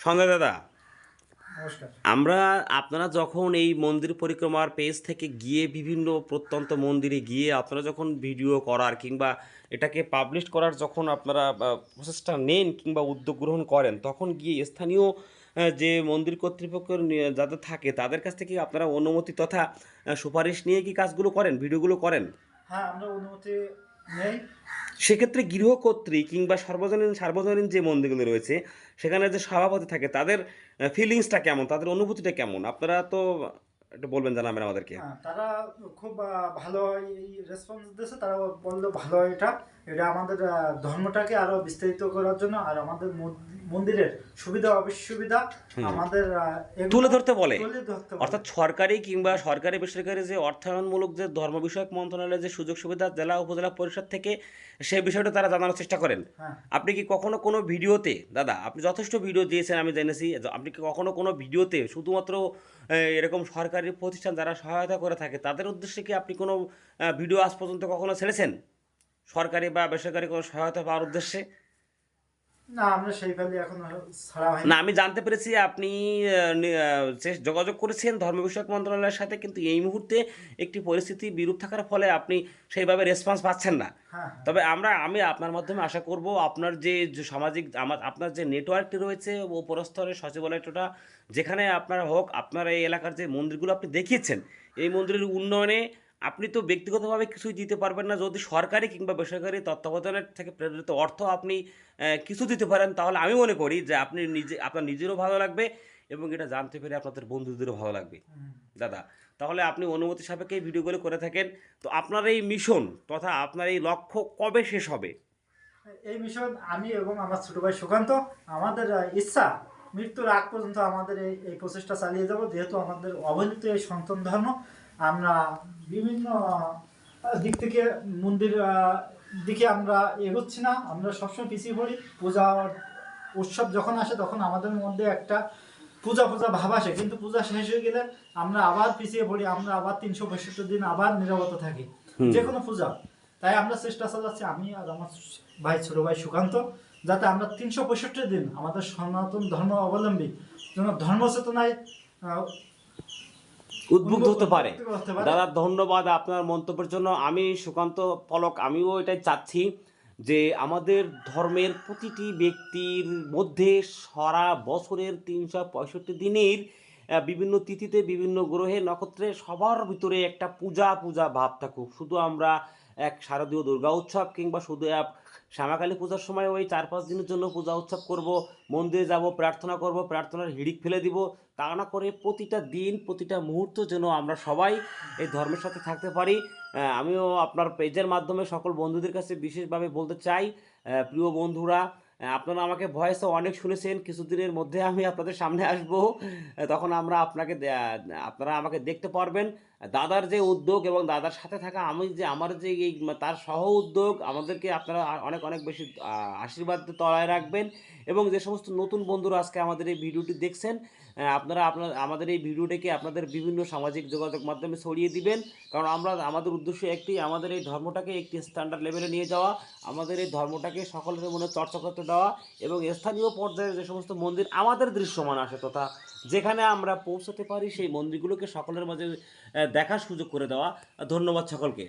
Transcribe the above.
সঞ্জয় দাদা আমরা আপনারা যখন এই মন্দির পরিক্রমার পেজ থেকে গিয়ে বিভিন্ন প্রত্যন্ত মন্দিরে গিয়ে আপনারা যখন ভিডিও করার কিংবা এটাকে পাবলিশ করার যখন আপনারা প্রচেষ্টা নেন কিংবা উদ্যোগ গ্রহণ করেন তখন গিয়ে স্থানীয় যে মন্দির কর্তৃপক্ষ যাদের থাকে তাদের কাছ থেকে আপনারা অনুমতি তথা সুপারিশ নিয়ে কি কাজগুলো করেন ভিডিওগুলো করেন? হ্যাঁ আমরা অনুমতি সেক্ষেত্রে গৃহকর্ত্রী কিংবা সর্বজনীন সার্বজনীন যে মন্দিরগুলো রয়েছে সেখানে যে সভাপতি থাকে তাদের ফিলিংসটা কেমন? তাদের অনুভূতিটা কেমন? আপনারা তো একটু বলবেন জানাবেন আমাদেরকে। হ্যাঁ, তারা খুব ভালো রেসপন্স দিয়েছে তারা বলল ভালো এটা। এটা আমাদের ধর্মটাকে আরও বিস্তারিত করার জন্য আর আমাদের মন্দিরের সুবিধা অসুবিধা আমাদের তুলে ধরতে বলে। অর্থাৎ সরকারি কিংবা সরকারি বেসরকারি যে অর্থায়নমূলক যে ধর্ম বিষয়ক মন্ত্রণালয়ের যে সুযোগ সুবিধা জেলা উপজেলা পরিষদ থেকে সেই বিষয়টা তারা জানানোর চেষ্টা করেন। হ্যাঁ। আপনি কি কখনো কোনো ভিডিওতে দাদা আপনি যথেষ্ট ভিডিও দিয়েছেন আমি জেনেছি আপনি কি কখনো কোনো ভিডিওতে শুধুমাত্র এরকম সরকারি প্রতিষ্ঠান যারা সহায়তা করে থাকে তাদের উদ্দেশ্যে কি আপনি কোনো ভিডিও আজ পর্যন্ত কখনো ছেড়েছেন? সরকারি বা বেসরকারি কোনো সহায়তা পাওয়ার উদ্দেশ্যে? না আমরা সেই ফেলে এখন ছাড়া হয়নি। না আমি জানতে পেরেছি আপনি যোগাযোগ করেছেন ধর্ম বিষয়ক মন্ত্রণালয়ের সাথে কিন্তু এই মুহূর্তে একটি পরিস্থিতি বিরূপ থাকার ফলে আপনি সেইভাবে রেসপন্স পাচ্ছেন না। হ্যাঁ তবে আমরা আমি আপনার মাধ্যমে আশা করব আপনার যে যে সামাজিক আমার আপনার যে নেটওয়ার্কটি রয়েছে উপরস্তরের সচিবালয়টা যেখানে আপনার হোক আপনার এই এলাকার যে মন্দিরগুলো আপনি দেখিয়েছেন এই মন্দিরের উন্নয়নে আপনি তো ব্যক্তিগতভাবে কিছুই দিতে পারবেন না। যদি সরকারি কিংবা বেসরকারি তত্ত্বাবধানের থেকে প্রেরিত অর্থ আপনি কিছু দিতে পারেন তাহলে আমি মনে করি যে আপনি নিজে আপনার নিজেরও ভালো লাগবে এবং এটা জানতে পেরে আপনাদের বন্ধুদেরও ভালো লাগবে। দাদা তাহলে আপনি অনুমতি সাপেক্ষে ভিডিওগুলো করে থাকেন। তো আপনার এই মিশন তথা আপনার এই লক্ষ্য কবে শেষ হবে? এই মিশন আমি এবং আমার ছোট ভাই সুকান্ত আমাদের ইচ্ছা মৃত্যুর আগ পর্যন্ত আমাদের এই এই প্রচেষ্টা চালিয়ে যাব। যেহেতু আমাদের অবহেলিত এই সন্তান ধর্ম আমরা বিভিন্ন দিক থেকে মন্দির দিকে আমরা এগোচ্ছি না। আমরা সবসময় পিছিয়ে পড়ি। পূজা উৎসব যখন আসে তখন আমাদের মধ্যে একটা পূজা পূজা ভাব আসে। কিন্তু পূজা শেষ হয়ে গেলে আমরা আবার পিছিয়ে পড়ি আমরা আবার তিনশো পঁয়ষট্টি দিন আবার নিরবতা থাকি। যে কোনো পূজা। তাই আমরা চেষ্টা চালাচ্ছি আমি আর আমার ভাই ছোট ভাই সুকান্ত যাতে আমরা তিনশো পঁয়ষট্টি দিন আমাদের সনাতন ধর্ম অবলম্বী যেন ধর্ম চেতনায় উদ্বুদ্ধ হতে পারে। দাদা ধন্যবাদ আপনার মন্তব্যের জন্য। আমি সুকান্ত পলক আমিও এটাই চাচ্ছি যে আমাদের ধর্মের প্রতিটি ব্যক্তির মধ্যে সারা বছরের তিনশো পঁয়ষট্টি দিনের বিভিন্ন তিথিতে বিভিন্ন গ্রহে নক্ষত্রে সবার ভিতরে একটা পূজা পূজা ভাব থাকুক। শুধু আমরা এক শারদীয় দুর্গা উৎসব কিংবা শুধু এক শ্যামাকালী পূজার সময় ওই চার পাঁচ দিনের জন্য পূজা উৎসব করব, মন্দিরে যাব, প্রার্থনা করব, প্রার্থনার হিড়িক ফেলে দিব। তা না করে প্রতিটা দিন, প্রতিটা মুহূর্ত যেন আমরা সবাই এই ধর্মের সাথে থাকতে পারি। আমিও আপনার পেজের মাধ্যমে সকল বন্ধুদের কাছে বিশেষভাবে বলতে চাই প্রিয় বন্ধুরা আপনারা আমাকে ভয়েসে অনেক শুনেছেন, কিছুদিনের মধ্যে আমি আপনাদের সামনে আসব। তখন আমরা আপনাকে আপনারা আমাকে দেখতে পারবেন। দাদার যে উদ্যোগ এবং দাদার সাথে থাকা আমি যে, আমার যে এই তার সহ উদ্যোগ, আমাদেরকে আপনারা অনেক অনেক বেশি আশীর্বাদ তলায় রাখবেন। এবং যে সমস্ত নতুন বন্ধুরা আজকে আমাদের এই ভিডিওটি দেখছেন আপনারা আপনার, আমাদের এই ভিডিওটাকে আপনাদের বিভিন্ন সামাজিক যোগাযোগ মাধ্যমে ছড়িয়ে দিবেন। কারণ আমরা, আমাদের উদ্দেশ্য একটি, আমাদের এই ধর্মটাকে একটি স্ট্যান্ডার্ড লেভেলে নিয়ে যাওয়া, আমাদের এই ধর্মটাকে সকলের মনে চর্চা করতে দেওয়া এবং স্থানীয় পর্যায়ে যে সমস্ত মন্দির আমাদের দৃশ্যমান আসে তথা যেখানে আমরা পৌঁছতে পারি, সেই মন্দিরগুলোকে সকলের মাঝে দেখার সুযোগ করে দেওয়া। ধন্যবাদ সকলকে।